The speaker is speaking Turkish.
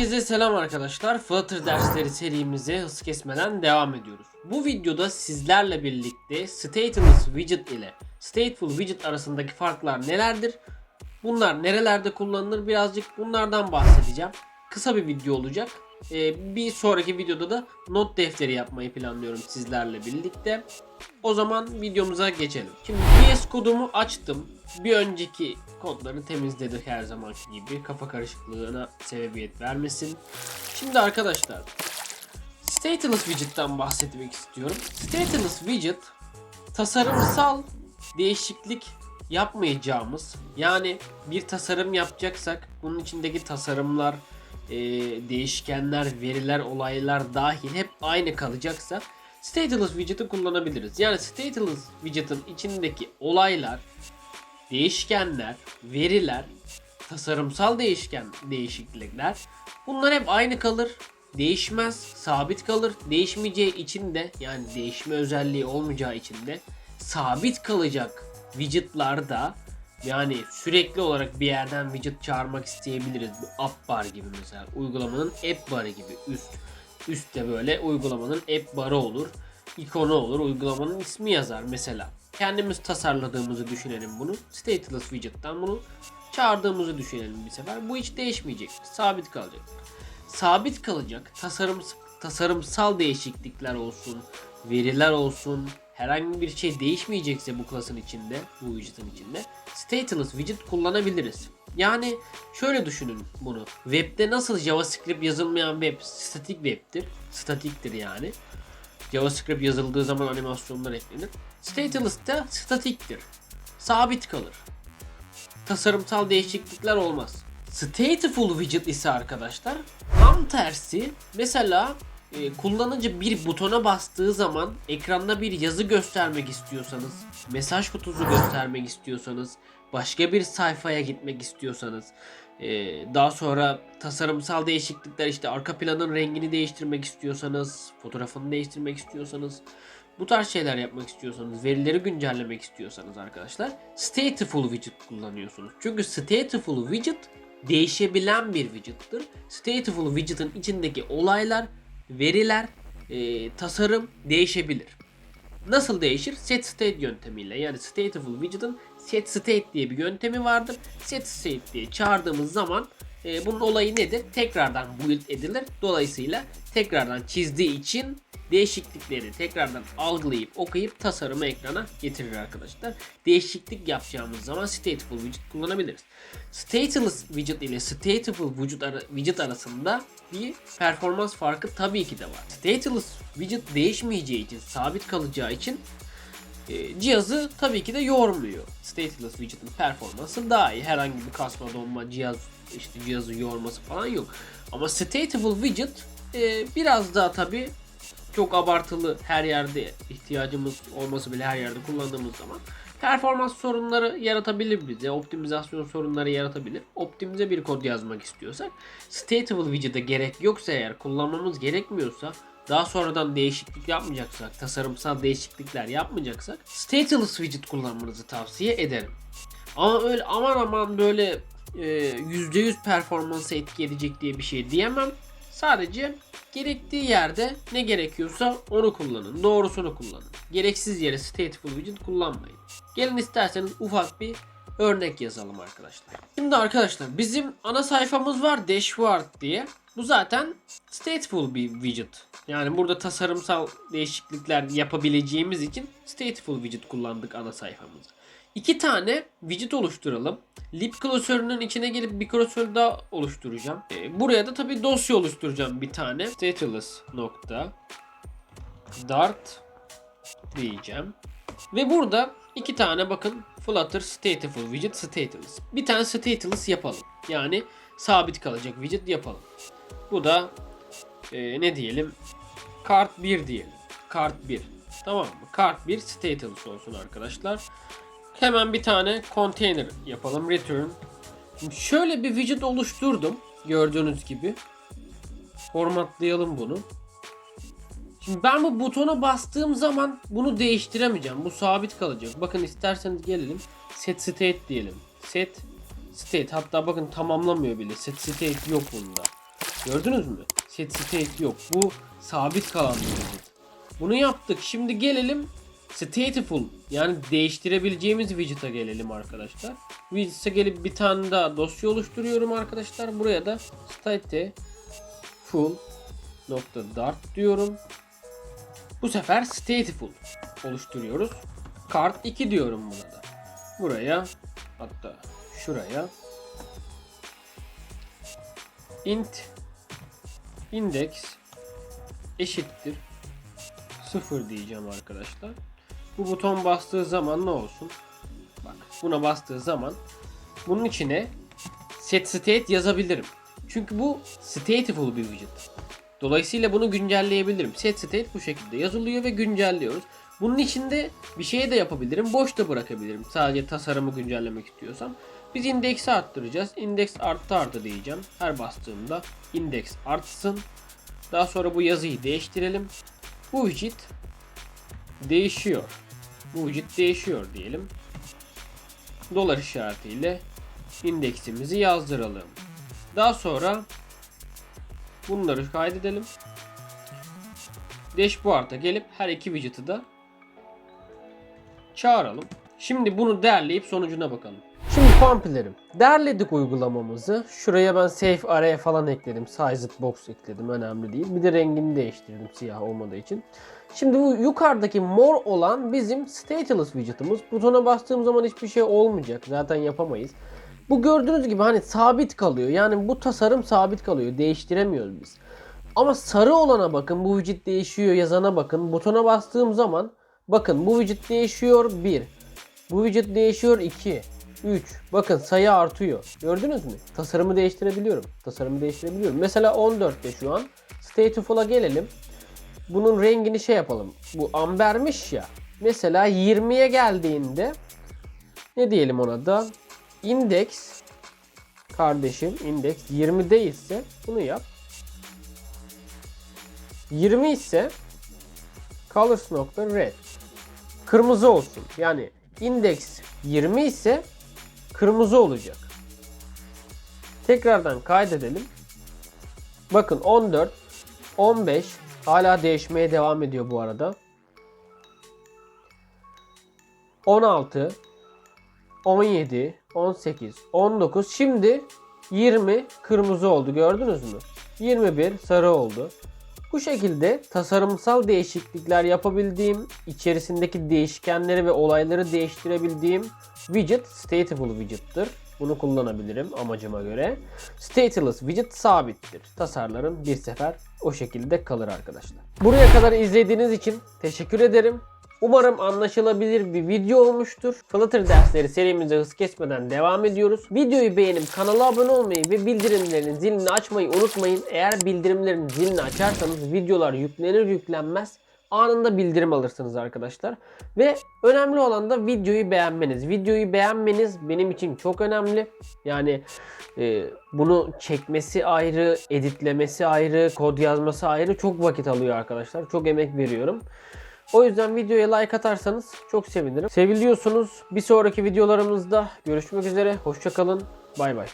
Herkese selam arkadaşlar. Flutter dersleri serimize hız kesmeden devam ediyoruz. Bu videoda sizlerle birlikte Stateless Widget ile Stateful Widget arasındaki farklar nelerdir? Bunlar nerelerde kullanılır? Birazcık bunlardan bahsedeceğim. Kısa bir video olacak. Ee, bir sonraki videoda da not defteri yapmayı planlıyorum sizlerle birlikte. O zaman videomuza geçelim. Şimdi VS kodumu açtım. Bir önceki kodları temizledik her zamanki gibi. Kafa karışıklığına sebebiyet vermesin. Şimdi arkadaşlar Stateless Widget'tan bahsetmek istiyorum. Stateless Widget tasarımsal değişiklik yapmayacağımız yani bir tasarım yapacaksak bunun içindeki tasarımlar e, değişkenler, veriler, olaylar dahil hep aynı kalacaksa Stateless widget'ı kullanabiliriz. Yani Stateless widget'ın içindeki olaylar, değişkenler, veriler, tasarımsal değişken değişiklikler bunlar hep aynı kalır. Değişmez, sabit kalır. Değişmeyeceği için de yani değişme özelliği olmayacağı için de sabit kalacak widget'larda yani sürekli olarak bir yerden widget çağırmak isteyebiliriz. Bu app bar gibi mesela. Uygulamanın app barı gibi üst. Üstte böyle uygulamanın app barı olur. ikonu olur. Uygulamanın ismi yazar mesela. Kendimiz tasarladığımızı düşünelim bunu. Stateless widget'tan bunu çağırdığımızı düşünelim bir sefer. Bu hiç değişmeyecek. Sabit kalacak. Sabit kalacak tasarım tasarımsal değişiklikler olsun, veriler olsun, herhangi bir şey değişmeyecekse bu klasın içinde, bu widget'ın içinde stateless widget kullanabiliriz. Yani şöyle düşünün bunu. Web'de nasıl JavaScript yazılmayan web statik web'tir. Statiktir yani. JavaScript yazıldığı zaman animasyonlar eklenir. Stateless da statiktir. Sabit kalır. Tasarımsal değişiklikler olmaz. Stateful widget ise arkadaşlar tam tersi mesela e, kullanıcı bir butona bastığı zaman ekranda bir yazı göstermek istiyorsanız, mesaj kutusu göstermek istiyorsanız, başka bir sayfaya gitmek istiyorsanız, e, daha sonra tasarımsal değişiklikler işte arka planın rengini değiştirmek istiyorsanız, fotoğrafını değiştirmek istiyorsanız, bu tarz şeyler yapmak istiyorsanız, verileri güncellemek istiyorsanız arkadaşlar Stateful widget kullanıyorsunuz. Çünkü Stateful widget değişebilen bir widget'tır. Stateful widget'ın içindeki olaylar veriler, e, tasarım değişebilir. Nasıl değişir? Set state yöntemiyle. Yani stateful widget'ın set state diye bir yöntemi vardır. Set state diye çağırdığımız zaman e, bunun olayı nedir? Tekrardan build edilir. Dolayısıyla tekrardan çizdiği için değişiklikleri tekrardan algılayıp okuyup tasarımı ekrana getirir arkadaşlar. Değişiklik yapacağımız zaman stateful widget kullanabiliriz. Stateless widget ile stateful widget, ara- widget arasında bir performans farkı tabii ki de var. Stateless widget değişmeyeceği için, sabit kalacağı için e, cihazı tabii ki de yormuyor. Stateless widget'ın performansı daha iyi. Herhangi bir kasma donma cihaz işte cihazı yorması falan yok. Ama stateful widget e, biraz daha tabii çok abartılı her yerde ihtiyacımız olması bile her yerde kullandığımız zaman performans sorunları yaratabilir bize. Optimizasyon sorunları yaratabilir. Optimize bir kod yazmak istiyorsak Stateful widget'e gerek yoksa eğer kullanmamız gerekmiyorsa daha sonradan değişiklik yapmayacaksak, tasarımsal değişiklikler yapmayacaksak Stateless widget kullanmanızı tavsiye ederim. Ama öyle aman aman böyle e, %100 performansı etki edecek diye bir şey diyemem. Sadece gerektiği yerde ne gerekiyorsa onu kullanın. Doğrusunu kullanın. Gereksiz yere stateful widget kullanmayın. Gelin isterseniz ufak bir örnek yazalım arkadaşlar. Şimdi arkadaşlar bizim ana sayfamız var dashboard diye. Bu zaten stateful bir widget. Yani burada tasarımsal değişiklikler yapabileceğimiz için stateful widget kullandık ana sayfamızda. İki tane widget oluşturalım. Lib klasörünün içine gelip bir klasör daha oluşturacağım. Ee, buraya da tabi dosya oluşturacağım bir tane. Stateless nokta dart diyeceğim. Ve burada iki tane bakın Flutter Stateful widget stateless. Bir tane stateless yapalım. Yani sabit kalacak widget yapalım. Bu da e, ne diyelim? Kart 1 diyelim. Kart 1. Tamam mı? Kart 1 stateless olsun arkadaşlar. Hemen bir tane container yapalım. Return. Şimdi şöyle bir widget oluşturdum. Gördüğünüz gibi. Formatlayalım bunu. Şimdi ben bu butona bastığım zaman bunu değiştiremeyeceğim. Bu sabit kalacak. Bakın isterseniz gelelim. Set state diyelim. Set state. Hatta bakın tamamlamıyor bile. Set state yok bunda. Gördünüz mü? Set state yok. Bu sabit kalan bir widget. Bunu yaptık. Şimdi gelelim stateful yani değiştirebileceğimiz widget'a gelelim arkadaşlar. Widget'e gelip bir tane daha dosya oluşturuyorum arkadaşlar. Buraya da stateful nokta dart diyorum. Bu sefer stateful oluşturuyoruz. Kart 2 diyorum buna da. Buraya hatta şuraya int index eşittir 0 diyeceğim arkadaşlar. Bu buton bastığı zaman ne olsun? Bak buna bastığı zaman bunun içine set state yazabilirim. Çünkü bu stateful bir widget. Dolayısıyla bunu güncelleyebilirim. Set state bu şekilde yazılıyor ve güncelliyoruz. Bunun içinde bir şey de yapabilirim. Boş da bırakabilirim. Sadece tasarımı güncellemek istiyorsam. Biz indeksi arttıracağız. Indeks arttı arttı diyeceğim. Her bastığımda indeks artsın. Daha sonra bu yazıyı değiştirelim. Bu widget değişiyor. Bu widget değişiyor diyelim. Dolar işaretiyle indeksimizi yazdıralım. Daha sonra bunları kaydedelim. Dashboard'a gelip her iki widget'ı da çağıralım. Şimdi bunu derleyip sonucuna bakalım. Şimdi kompilerim. Derledik uygulamamızı. Şuraya ben safe array falan ekledim. Sized box ekledim. Önemli değil. Bir de rengini değiştirdim siyah olmadığı için. Şimdi bu yukarıdaki mor olan bizim stateless widget'ımız. Butona bastığım zaman hiçbir şey olmayacak. Zaten yapamayız. Bu gördüğünüz gibi hani sabit kalıyor. Yani bu tasarım sabit kalıyor. Değiştiremiyoruz biz. Ama sarı olana bakın. Bu widget değişiyor yazana bakın. Butona bastığım zaman bakın bu widget değişiyor 1. Bu widget değişiyor 2. 3. Bakın sayı artıyor. Gördünüz mü? Tasarımı değiştirebiliyorum. Tasarımı değiştirebiliyorum. Mesela 14'te şu an. Stateful'a gelelim. Bunun rengini şey yapalım. Bu ambermiş ya. Mesela 20'ye geldiğinde ne diyelim ona da? Index kardeşim index 20 değilse bunu yap. 20 ise colors. Kırmızı olsun. Yani index 20 ise kırmızı olacak. Tekrardan kaydedelim. Bakın 14, 15 hala değişmeye devam ediyor bu arada. 16, 17, 18, 19. Şimdi 20 kırmızı oldu. Gördünüz mü? 21 sarı oldu. Bu şekilde tasarımsal değişiklikler yapabildiğim, içerisindeki değişkenleri ve olayları değiştirebildiğim widget stateful widget'tır. Bunu kullanabilirim amacıma göre. Stateless widget sabittir. Tasarlarım bir sefer o şekilde kalır arkadaşlar. Buraya kadar izlediğiniz için teşekkür ederim. Umarım anlaşılabilir bir video olmuştur. Flutter dersleri serimize hız kesmeden devam ediyoruz. Videoyu beğenip kanala abone olmayı ve bildirimlerin zilini açmayı unutmayın. Eğer bildirimlerin zilini açarsanız videolar yüklenir yüklenmez anında bildirim alırsınız arkadaşlar. Ve önemli olan da videoyu beğenmeniz. Videoyu beğenmeniz benim için çok önemli. Yani e, bunu çekmesi ayrı, editlemesi ayrı, kod yazması ayrı çok vakit alıyor arkadaşlar. Çok emek veriyorum. O yüzden videoya like atarsanız çok sevinirim. Seviliyorsunuz. Bir sonraki videolarımızda görüşmek üzere. Hoşçakalın. Bay bay.